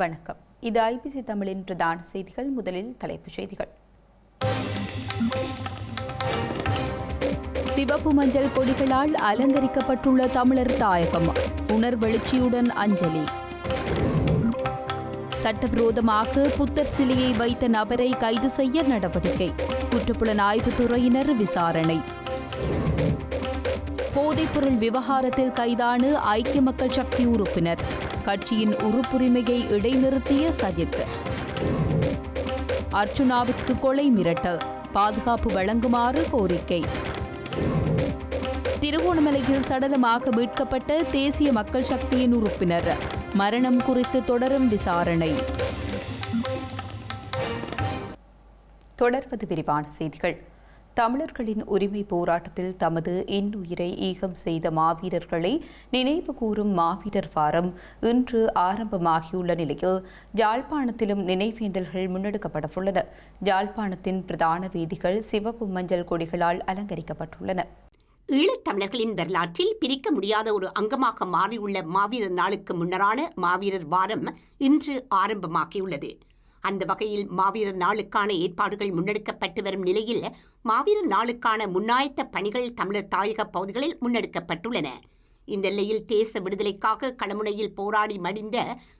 வணக்கம். இது ஐபிசி தமிழின் பிரதான செய்திகள். முதலில் தலைப்புச் செய்திகள். சிவப்பு மஞ்சள் கொடிகளால் அலங்கரிக்கப்பட்டுள்ள தமிழர் தாயகம் உணர்வெழுச்சியுடன் அஞ்சலி. சட்டவிரோதமாக புத்தர் சிலையை வைத்த நபரை கைது செய்ய நடவடிக்கை. குற்றப்புலனாய்வுத் ஆய்வுத்துறையினர் விசாரணை. போதைப்பொருள் விவகாரத்தில் கைதான ஐக்கிய மக்கள் சக்தி உறுப்பினர். கட்சியின் உறுப்புரிமையை இடைநிறுத்திய சஜித். அர்ச்சுனாவுக்கு கொலை மிரட்டல் பாதுகாப்பு வழங்குமாறு கோரிக்கை. திருவோணமலையில் சடலமாக மீட்கப்பட்ட தேசிய மக்கள் சக்தியின் உறுப்பினர் மரணம் குறித்து தொடரும் விசாரணை. தொடர்வது விரிவான செய்திகள். தமிழர்களின் உரிமை போராட்டத்தில் தமது இன்னுயிரை ஈகம் செய்த மாவீரர்களை நினைவு கூறும் மாவீரர் வாரம் இன்று ஆரம்பமாகியுள்ள நிலையில் யாழ்ப்பாணத்திலும் நினைவேந்தல்கள் முன்னெடுக்கப்படவுள்ளன. யாழ்ப்பாணத்தின் பிரதான வீதிகள் சிவப்பு மஞ்சள் கொடிகளால் அலங்கரிக்கப்பட்டுள்ளன. ஈழத்தமிழர்களின் வரலாற்றில் பிரிக்க முடியாத ஒரு அங்கமாக மாறியுள்ள மாவீரர் நாளுக்கு முன்னரான மாவீரர் வாரம் இன்று ஆரம்பமாகியுள்ளது. அந்த வகையில் மாவீரர் நாளுக்கான ஏற்பாடுகள் முன்னெடுக்கப்பட்டு வரும் நிலையில் மாவீரர் நாளுக்கான முன்னாயத்த பணிகள் தமிழர் தாயக பகுதிகளில் முன்னெடுக்கப்பட்டுள்ளன. இந்த நிலையில் தேச விடுதலைக்காக களமுனையில் போராடி மடிந்த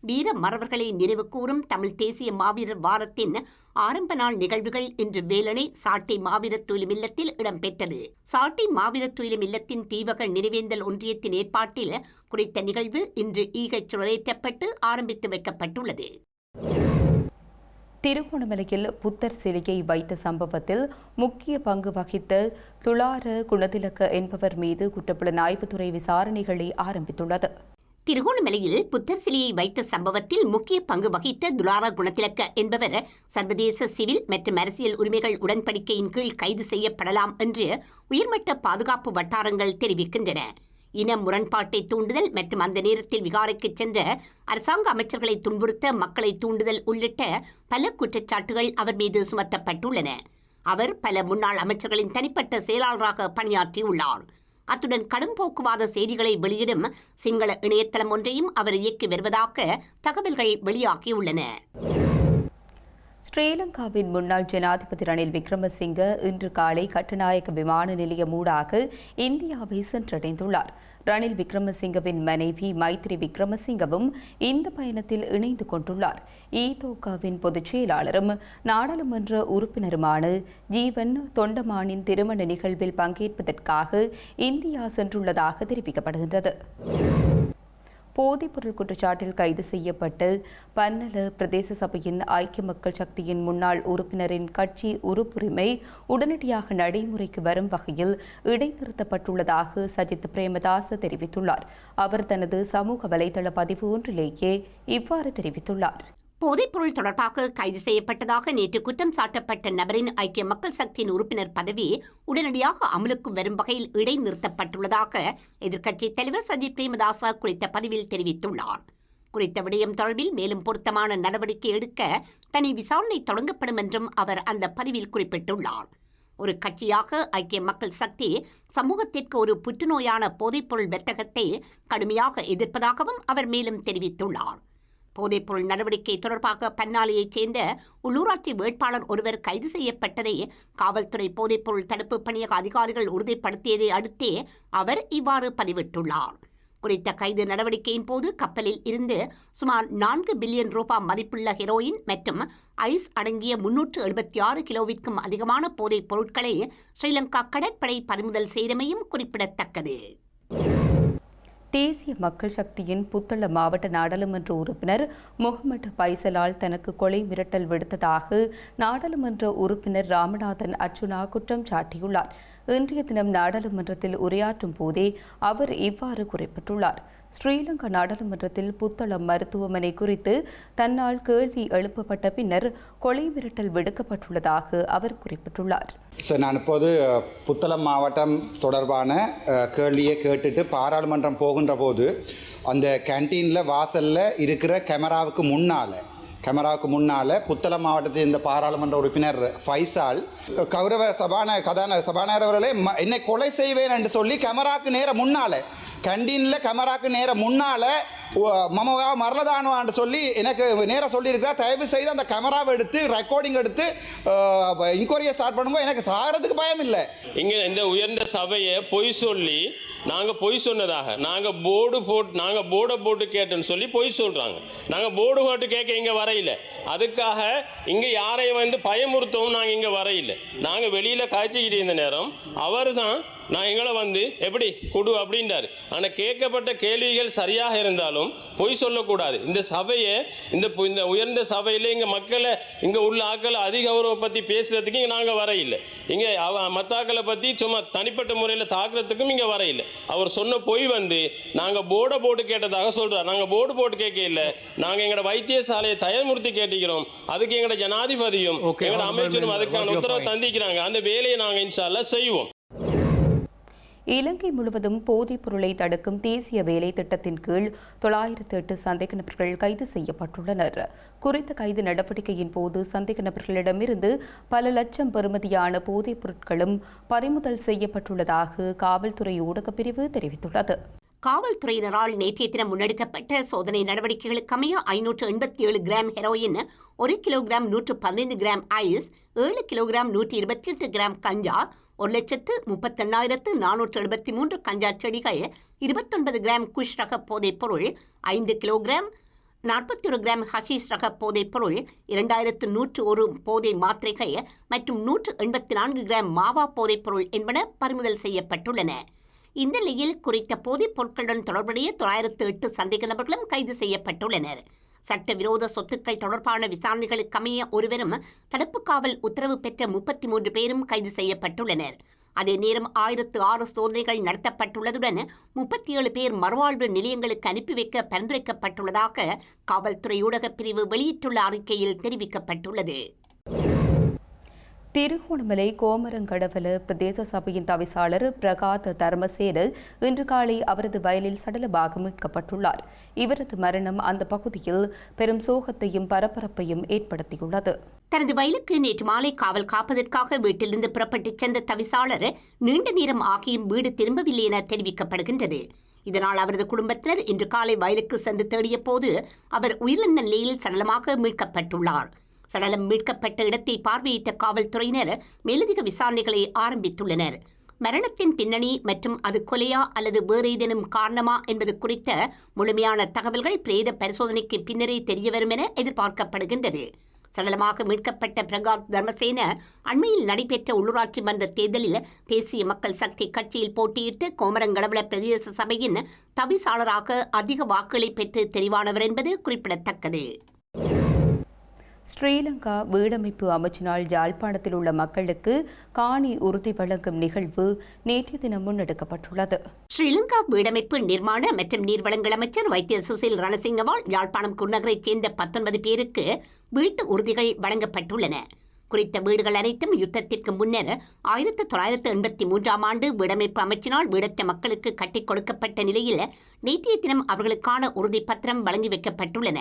வீர மறவர்களை நினைவு கூறும் தமிழ் தேசிய மாவீரர் வாரத்தின் ஆரம்ப நாள் நிகழ்வுகள் இன்று வேலனை சாட்டை மாவீரர் துயிலும் இல்லத்தில் இடம்பெற்றது. சாட்டை மாவீரர் துயிலும் இல்லத்தின் தீவக நினைவேந்தல் ஒன்றியத்தின் ஏற்பாட்டில் குறித்த நிகழ்வு இன்று ஈகைச் சுழலேற்றப்பட்டு ஆரம்பித்து வைக்கப்பட்டுள்ளது. திருகோணமலையில் புத்தர் சிலையை வைத்த சம்பவத்தில் முக்கிய பங்கு வகித்த துளார குணதிலக்க என்பவர் மீது குற்றப்புலனாய்வுத்துறை விசாரணைகளை ஆரம்பித்துள்ளது. திருகோணமலையில் புத்தர் சிலையை வைத்த சம்பவத்தில் முக்கிய பங்கு வகித்த துலாரா குணத்திலக்க என்பவர் சர்வதேச சிவில் மற்றும் அரசியல் உரிமைகள் உடன்படிக்கையின் கீழ் கைது செய்யப்படலாம் என்று உயர்மட்ட பாதுகாப்பு வட்டாரங்கள் தெரிவிக்கின்றன. இன முரண்பாட்டை தூண்டுதல் மற்றும் அந்த நேரத்தில் விகாரைக்கு சென்ற அரசாங்க அமைச்சர்களை துன்புறுத்த மக்களை தூண்டுதல் உள்ளிட்ட பல குற்றச்சாட்டுகள் அவர் மீது சுமத்தப்பட்டுள்ளன. அவர் பல முன்னாள் அமைச்சர்களின் தனிப்பட்ட செயலாளராக பணியாற்றியுள்ளார். அத்துடன் கடும் போக்குவாத செய்திகளை வெளியிடும் சிங்கள இணையதளம் ஒன்றையும் அவர் இயக்கி வருவதாக தகவல்கள் வெளியாகியுள்ளன. ஸ்ரீலங்காவின் முன்னாள் ஜனாதிபதி ரணில் விக்ரமசிங்க இன்று காலை கட்டுநாயக்க விமான நிலையம் ஊடாக இந்தியாவை சென்றடைந்துள்ளார். ரணில் விக்ரமசிங்கவின் மனைவி மைத்ரி விக்ரமசிங்கவும் இந்த பயணத்தில் இணைந்து கொண்டுள்ளார். ஈதோகாவின் பொதுச் செயலாளரும் நாடாளுமன்ற உறுப்பினருமான ஜீவன் தொண்டமானின் திருமண நிகழ்வில் பங்கேற்பதற்காக இந்தியா சென்றுள்ளதாக தெரிவிக்கப்படுகின்றது. போதைப்பொருள் குற்றச்சாட்டில் கைது செய்யப்பட்டு பன்னல பிரதேச சபையின் ஐக்கிய மக்கள் சக்தியின் முன்னாள் உறுப்பினரின் கட்சி உறுப்புரிமை உடனடியாக நடைமுறைக்கு வரும் வகையில் இடைநிறுத்தப்பட்டுள்ளதாக சஜித் பிரேமதாஸ் தெரிவித்துள்ளார். அவர் தனது சமூக வலைதள பதிவு ஒன்றிலேயே இவ்வாறு தெரிவித்துள்ளார். போதைப்பொருள் தொடர்பாக கைது செய்யப்பட்டதாக நேற்று குற்றம் சாட்டப்பட்ட நபரின் ஐக்கிய மக்கள் சக்தியின் உறுப்பினர் பதவி உடனடியாக அமலுக்கு வரும் வகையில் இடைநிறுத்தப்பட்டுள்ளதாக எதிர்க்கட்சித் தலைவர் சஜித் பிரேமதாசா குறித்த பதிவில் தெரிவித்துள்ளார். குறித்த விடயம் தொடர்பில் மேலும் பொருத்தமான நடவடிக்கை எடுக்க தனி விசாரணை தொடங்கப்படும் என்றும் அவர் அந்த பதிவில் குறிப்பிட்டுள்ளார். ஒரு கட்சியாக ஐக்கிய மக்கள் சக்தி சமூகத்திற்கு ஒரு புற்றுநோயான போதைப்பொருள் வர்த்தகத்தை கடுமையாக எதிர்ப்பதாகவும் அவர் மேலும் தெரிவித்துள்ளார். போதைப்பொருள் நடவடிக்கை தொடர்பாக பன்னாலையைச் சேர்ந்த உள்ளூராட்சி வேட்பாளர் ஒருவர் கைது செய்யப்பட்டதை காவல்துறை போதைப்பொருள் தடுப்பு பணியக அதிகாரிகள் உறுதிப்படுத்தியதை அடுத்தே அவர் இவ்வாறு பதிவிட்டுள்ளார். குறித்த கைது நடவடிக்கையின் போது கப்பலில் இருந்து சுமார் நான்கு பில்லியன் ரூபாய் மதிப்புள்ள ஹெரோயின் மற்றும் ஐஸ் அடங்கிய முன்னூற்று எழுபத்தி ஆறு கிலோவிற்கும் அதிகமான போதைப் பொருட்களை ஸ்ரீலங்கா கடற்படை பறிமுதல் செய்தமையும் குறிப்பிடத்தக்கது. தேசிய மக்கள் சக்தியின் புத்தள மாவட்ட நாடாளுமன்ற உறுப்பினர் முகமது பைசலால் தனக்கு கொலை மிரட்டல் விடுத்ததாக நாடாளுமன்ற உறுப்பினர் ராமநாதன் அர்ச்சுனா குற்றம் சாட்டியுள்ளார். இன்றைய தினம் நாடாளுமன்றத்தில் உரையாற்றும் போதே அவர் இவ்வாறு குறிப்பிட்டுள்ளார். ஸ்ரீலங்கா நாடாளுமன்றத்தில் புத்தளம் மருத்துவமனை குறித்து தன்னால் கேள்வி எழுப்பப்பட்ட பின்னர் கொலை மிரட்டல் விடுக்கப்பட்டுள்ளதாக அவர் குறிப்பிட்டுள்ளார். சார் நான் இப்போது புத்தளம் மாவட்டம் தொடர்பான கேள்வியை கேட்டுட்டு பாராளுமன்றம் போகின்ற போது அந்த கேன்டீனில் வாசலில் இருக்கிற கேமராவுக்கு முன்னால் கேமராவுக்கு முன்னால் புத்தளம் மாவட்டத்தை இந்த பாராளுமன்ற உறுப்பினர் ஃபைசால் கௌரவ சபான கதான சபாநாயகர் அவர்களே ம- என்னை கொலை செய்வேன் என்று சொல்லி கேமராவுக்கு நேர முன்னால் கண்டீனில் கமராக்கு நேர முன்னால் மமவா மரலதானுவான்னு சொல்லி எனக்கு நேராக சொல்லியிருக்கா. தயவு செய்து அந்த கேமராவை எடுத்து ரெக்கார்டிங் எடுத்து இன்கொயரியை ஸ்டார்ட் பண்ணும்போது எனக்கு சாகிறதுக்கு பயம் இல்லை இங்கே இந்த உயர்ந்த சபையை பொய் சொல்லி நாங்கள் பொய் சொன்னதாக நாங்கள் போர்டு போட்டு நாங்கள் போர்டை போட்டு கேட்டோன்னு சொல்லி பொய் சொல்கிறாங்க நாங்கள் போர்டு போட்டு கேட்க இங்கே வரையில. அதுக்காக இங்கே யாரையும் வந்து பயமுறுத்தவும் நாங்கள் இங்கே வரையில. நாங்கள் வெளியில் காய்ச்சிக்கிட்டு இருந்த நேரம் அவர் தான் நான் எங்களை வந்து எப்படி கொடு அப்படின்றாரு. ஆனால் கேட்கப்பட்ட கேள்விகள் சரியாக இருந்தாலும் பொய் சொல்லக்கூடாது. இந்த சபையை இந்த இந்த உயர்ந்த சபையில் இங்கே மக்களை இங்கே உள்ள ஆக்களை அதிகௌரவம் பற்றி பேசுறதுக்கு இங்கே நாங்கள் வரையில்லை. இங்கே அவ மத்தாக்களை பற்றி சும்மா தனிப்பட்ட முறையில் தாக்குறதுக்கும் இங்கே வரையில்லை. அவர் சொன்ன பொய் வந்து நாங்கள் போர்டை போட்டு கேட்டதாக சொல்கிறார் நாங்கள் போர்டு போட்டு கேட்க இல்லை. நாங்கள் எங்களோட வைத்தியசாலையை தயமுறுத்தி கேட்டுக்கிறோம் அதுக்கு எங்களோட ஜனாதிபதியும் எங்களோட அமைச்சரும் அதுக்கான உத்தரவு. தந்திக்கிறாங்க அந்த வேலையை நாங்கள் இன்ஷால்லா செய்வோம். இலங்கை முழுவதும் போதைப் பொருளை தடுக்கும் தேசிய வேலை திட்டத்தின் கீழ் தொள்ளாயிரத்து எட்டு சந்தேக நபர்கள் கைது செய்யப்பட்டுள்ளனர். குறித்த கைது நடவடிக்கையின் போது சந்தேக நபர்களிடமிருந்து பல லட்சம் பெறுமதியான போதைப் பொருட்களும் பறிமுதல் செய்யப்பட்டுள்ளதாக காவல்துறை ஊடகப் பிரிவு தெரிவித்துள்ளது. காவல்துறையினரால் நேற்றைய தினம் முன்னெடுக்கப்பட்ட சோதனை நடவடிக்கைகளுக்கமைய ஐநூற்று எண்பத்தி ஏழு கிராம் ஹெரோயின் ஒரு கிலோகிராம் நூற்று பதினைந்து கிராம் ஐஸ் ஏழு கிலோகிராம் நூற்றி இருபத்தி எட்டு கிராம் கஞ்சா ஒரு லட்சத்து முப்பத்தெண்ணாயிரத்து நானூற்று எழுபத்தி மூன்று கஞ்சா செடிகள் இருபத்தொன்பது கிராம் குஷ் ரக போதைப் பொருள் ஐந்து கிலோகிராம் நாற்பத்தி ஒரு கிராம் ஹஷீஸ் ரக போதைப் பொருள் இரண்டாயிரத்து நூற்று ஒரு போதை மாத்திரைகள் மற்றும் நூற்று எண்பத்தி நான்கு கிராம் மாவா போதைப் பொருள் என்பன பறிமுதல் செய்யப்பட்டுள்ளன. இந்த நிலையில் குறித்த போதைப் பொருட்களுடன் தொடர்புடைய தொள்ளாயிரத்து எட்டு சந்தேக நபர்களும் கைது செய்யப்பட்டுள்ளனர். சட்டவிரோத சொத்துக்கள் தொடர்பான விசாரணைகளுக்கு அமைய ஒருவரும் தடுப்பு காவல் உத்தரவு பெற்ற முப்பத்தி மூன்று பேரும் கைது செய்யப்பட்டுள்ளனர். அதே நேரம் ஆயிரத்து ஆறு சோதனைகள் நடத்தப்பட்டுள்ளதுடன் முப்பத்தி ஏழு பேர் மறுவாழ்வு நிலையங்களுக்கு அனுப்பி வைக்க பரிந்துரைக்கப்பட்டுள்ளதாக காவல்துறை ஊடகப் பிரிவு வெளியிட்டுள்ள அறிக்கையில் தெரிவிக்கப்பட்டுள்ளது. திருகோணமலை கோமரங்கடவல பிரதேச சபையின் தவிசாளர் பிரகாத் தர்மசேன இன்று காலை அவரது வயலில் சடலமாக மீட்கப்பட்டுள்ளார். இவரது மரணம் அந்த பகுதியில் பெரும் சோகத்தையும் பரபரப்பையும் ஏற்படுத்தியுள்ளது. தனது வயலுக்கு நேற்று மாலை காவல் காப்பதற்காக வீட்டிலிருந்து புறப்பட்டுச் சென்ற தவிசாளர் நீண்ட நேரம் ஆகியும் வீடு திரும்பவில்லை என தெரிவிக்கப்படுகின்றது. இதனால் அவரது குடும்பத்தினர் இன்று காலை வயலுக்கு சென்று தேடிய போது அவர் உயிரிழந்த நிலையில் சடலமாக மீட்கப்பட்டுள்ளார். சடலம் மீட்கப்பட்ட இடத்தை பார்வையிட்ட காவல்துறையினர் மேலதிக விசாரணைகளை ஆரம்பித்துள்ளனர். மரணத்தின் பின்னணி மற்றும் அது கொலையா அல்லது வேறு ஏதேனும் காரணமா என்பது குறித்த முழுமையான தகவல்கள் பிரேத பரிசோதனைக்கு பின்னரே தெரியவரும் என எதிர்பார்க்கப்படுகின்றது. சடலமாக மீட்கப்பட்ட பிரகாஷ் தர்மசேன அண்மையில் நடைபெற்ற உள்ளூராட்சி மன்ற தேர்தலில் தேசிய மக்கள் சக்தி கட்சியில் போட்டியிட்டு கோமரங்கடவுள பிரதேச சபையின் தவிசாளராக அதிக வாக்குகளை பெற்று தெரிவானவர் என்பது குறிப்பிடத்தக்கது. ஸ்ரீலங்கா வீடமைப்பு அமைச்சினால் யாழ்ப்பாணத்தில் உள்ள மக்களுக்கு காணி உறுதி வழங்கும் நிகழ்வு நேற்றைய தினம் முன்னெடுக்கப்பட்டுள்ளது. ஸ்ரீலங்கா வீடமைப்பு நிர்மாண மற்றும் நீர்வளங்கள் அமைச்சர் வைத்திய சுசில் ரணசிங்கவால் யாழ்ப்பாணம் குன்னகரைச் சேர்ந்த பத்தொன்பது பேருக்கு வீட்டு உறுதிகள் வழங்கப்பட்டுள்ளன. குறித்த வீடுகள் அனைத்தும் யுத்தத்திற்கு முன்னர் ஆயிரத்து தொள்ளாயிரத்து எண்பத்தி மூன்றாம் ஆண்டு வீடமைப்பு அமைச்சினால் வீடற்ற மக்களுக்கு கட்டிக் கொடுக்கப்பட்ட நிலையில் நேற்றைய தினம் அவர்களுக்கான உறுதிப்பத்திரம் வழங்கி வைக்கப்பட்டுள்ளன.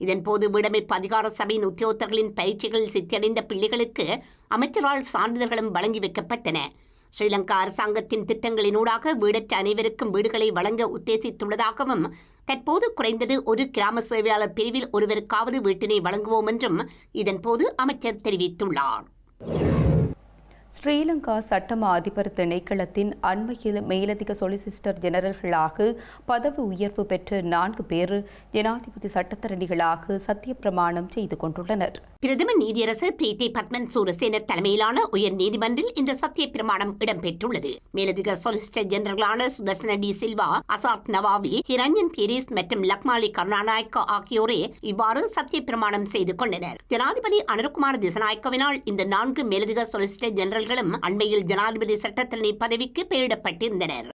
இதன்போது வீடமைப்பு அதிகார சபையின் உத்தியோகத்தர்களின் பயிற்சிகளில் சித்தியடைந்த பிள்ளைகளுக்கு அமைச்சரால் சான்றிதழ்களும் வழங்கி வைக்கப்பட்டன. ஸ்ரீலங்கா அரசாங்கத்தின் திட்டங்களினூடாக வீடற்ற அனைவருக்கும் வீடுகளை வழங்க உத்தேசித்துள்ளதாகவும் தற்போது குறைந்தது ஒரு கிராம சேவையாளர் பிரிவில் ஒருவருக்காவது வீட்டினை வழங்குவோம் என்றும் இதன்போது அமைச்சர் தெரிவித்துள்ளார். ஸ்ரீலங்கா சட்டமா அதிபர் திணைக்களத்தின் அண்மையில் மேலதிக சொலிசிஸ்டர் ஜெனரல்களாக பதவி உயர்வு பெற்ற நான்கு பேர் ஜனாதிபதி சட்டத்தரணிகளாக சத்தியப்பிரமாணம் செய்து கொண்டுள்ளனர். பிரதம நீதியரசர் பிரீத்தி பத்மன் சூரசேன தலைமையிலான உயர் நீதிமன்றில் இந்த சத்திய பிரமாணம் இடம்பெற்றுள்ளது. மேலதிக சொலிசிட்டர் ஜெனரலான சுதர்சன டி சில்வா அசாத் நவாவி ஹிரண்யன் பீரிஸ் மற்றும் லக்மாலி கருணாநாயக்க ஆகியோரே இவ்வாறு சத்திய பிரமாணம் செய்து கொண்டனர். ஜனாதிபதி அனுர்குமார் திசநாயக்கவினால் இந்த நான்கு மேலதிக சொலிசிட்டர் ஜெனரல்களும் அண்மையில் ஜனாதிபதி சட்டத்தரணி பதவிக்கு பெயரிடப்பட்டிருந்தனர்.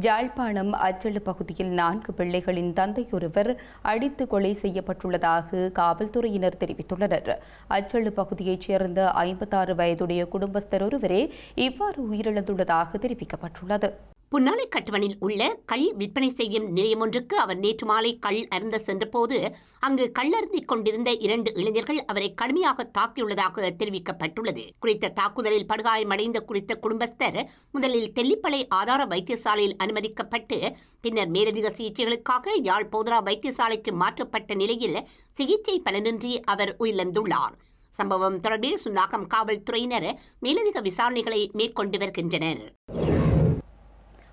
யாழ்ப்பாணம் அச்சலு பகுதியில் நான்கு பிள்ளைகளின் தந்தையொருவர் அடித்து கொலை செய்யப்பட்டுள்ளதாக காவல்துறையினர் தெரிவித்துள்ளனர். அச்சலு பகுதியைச் சேர்ந்த ஐம்பத்தாறு வயதுடைய குடும்பஸ்தர் ஒருவரே இவ்வாறு உயிரிழந்துள்ளதாக தெரிவிக்கப்பட்டுள்ளது. புன்னாலை கட்டுவனில் உள்ள கள் விற்பனை செய்யும் நிலையம் ஒன்றுக்கு அவர் நேற்று மாலை கள் அருந்த சென்றபோது அங்கு கள்ளருந்திக் கொண்டிருந்த இரண்டு இளைஞர்கள் அவரை கடுமையாக தாக்கியுள்ளதாக தெரிவிக்கப்பட்டுள்ளது. குறித்த தாக்குதலில் படுகாயமடைந்த குறித்த குடும்பஸ்தர் முதலில் தெல்லிப்பளை ஆதார வைத்தியசாலையில் அனுமதிக்கப்பட்டு பின்னர் மேலதிக சிகிச்சைகளுக்காக யாழ் போதரா வைத்தியசாலைக்கு மாற்றப்பட்ட நிலையில் சிகிச்சை பலனின்றி அவர் உயிரிழந்துள்ளார். சம்பவம் தொடர்பில் சுன்னாகம் காவல்துறையினர் மேலதிக விசாரணைகளை மேற்கொண்டு வருகின்றனர்.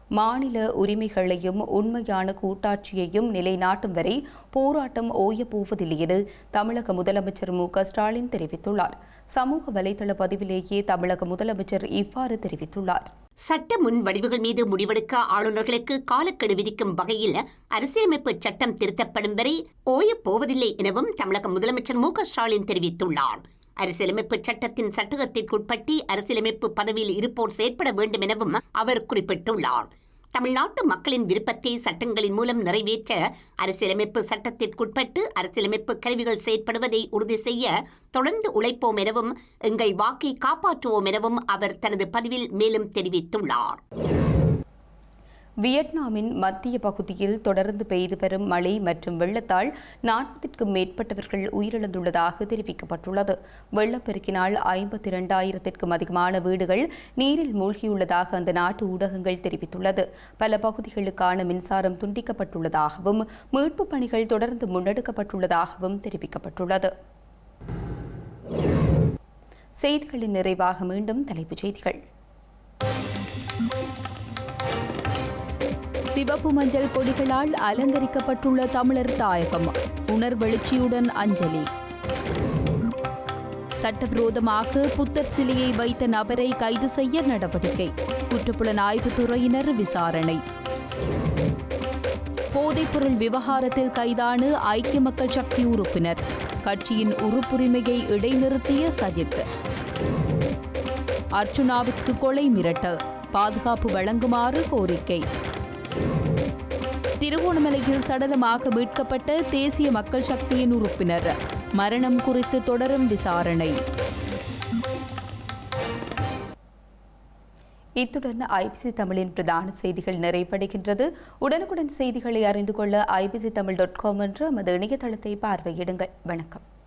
மாநில உரிமைகளையும் உண்மையான கூட்டாட்சியையும் நிலைநாட்டும் வரை போராட்டம் ஓயப் போவதில்லை என தமிழக முதலமைச்சர் மு ஸ்டாலின் தெரிவித்துள்ளார். சமூக வலைதள பதிவிலேயே தமிழக முதலமைச்சர் இவ்வாறு தெரிவித்துள்ளார். சட்ட முன் வடிவுகள் மீது முடிவெடுக்க ஆளுநர்களுக்கு காலக்கெடு விதிக்கும் வகையில் அரசியலமைப்பு சட்டம் திருத்தப்படும் வரை ஓயப் போவதில்லை எனவும் தமிழக முதலமைச்சர் மு ஸ்டாலின் தெரிவித்துள்ளார். அரசியலமைப்பு சட்டத்தின் சட்டகத்திற்குட்பட்டு அரசியலமைப்பு பதவியில் இருப்போர் செயற்பட வேண்டும் எனவும் அவர் குறிப்பிட்டுள்ளார். தமிழ்நாட்டு மக்களின் விருப்பத்தை சட்டங்களின் மூலம் நிறைவேற்ற அரசியலமைப்பு சட்டத்திற்குட்பட்டு அரசியலமைப்பு கருவிகள் செயற்படுவதை உறுதி செய்ய தொடர்ந்து உழைப்போம் எனவும் எங்கள் வாக்கை காப்பாற்றுவோம் எனவும் அவர் தனது பதிவில் மேலும் தெரிவித்துள்ளார். வியட்நாமின் மத்திய பகுதியில் தொடர்ந்து பெய்து வரும் மழை மற்றும் வெள்ளத்தால் நாற்பதிற்கும் மேற்பட்டவர்கள் உயிரிழந்துள்ளதாக தெரிவிக்கப்பட்டுள்ளது. வெள்ளப்பெருக்கினால் ஐம்பத்தி இரண்டாயிரத்திற்கும் அதிகமான வீடுகள் நீரில் மூழ்கியுள்ளதாக அந்த நாட்டு ஊடகங்கள் தெரிவித்துள்ளது. பல பகுதிகளுக்கான மின்சாரம் துண்டிக்கப்பட்டுள்ளதாகவும் மீட்புப் பணிகள் தொடர்ந்து முன்னெடுக்கப்பட்டுள்ளதாகவும் தெரிவிக்கப்பட்டுள்ளது. செய்திகளின் நிறைவாக மீண்டும் தலைப்புச் செய்திகள். சிவப்பு மஞ்சள் கொடிகளால் அலங்கரிக்கப்பட்டுள்ள தமிழர் தாயகம். உணர்வெழுச்சியுடன் அஞ்சலி. சட்டவிரோதமாக புத்தர் சிலையை வைத்த நபரை கைது செய்ய நடவடிக்கை. குற்றப்புலனாய்வு துறையினர் விசாரணை. போதைப்பொருள் விவகாரத்தில் கைதான ஐக்கிய மக்கள் சக்தி உறுப்பினர். கட்சியின் உறுப்புரிமையை இடைநிறுத்திய சஜித். அர்ச்சுனாவிற்கு கொலை மிரட்டல். பாதுகாப்பு வழங்குமாறு கோரிக்கை. திருவோணமலையில் சடலமாக மீட்கப்பட்ட தேசிய மக்கள் சக்தியின் உறுப்பினர். மரணம் குறித்து தொடரும் விசாரணை. இத்துடன் ஐபிசி தமிழின் பிரதான செய்திகள் நிறைவடைகின்றது. உடனுக்குடன் செய்திகளை அறிந்து கொள்ள ஐபிசி தமிழ் டாட் காம் என்ற நமது இணையதளத்தை பார்வையிடுங்கள். வணக்கம்.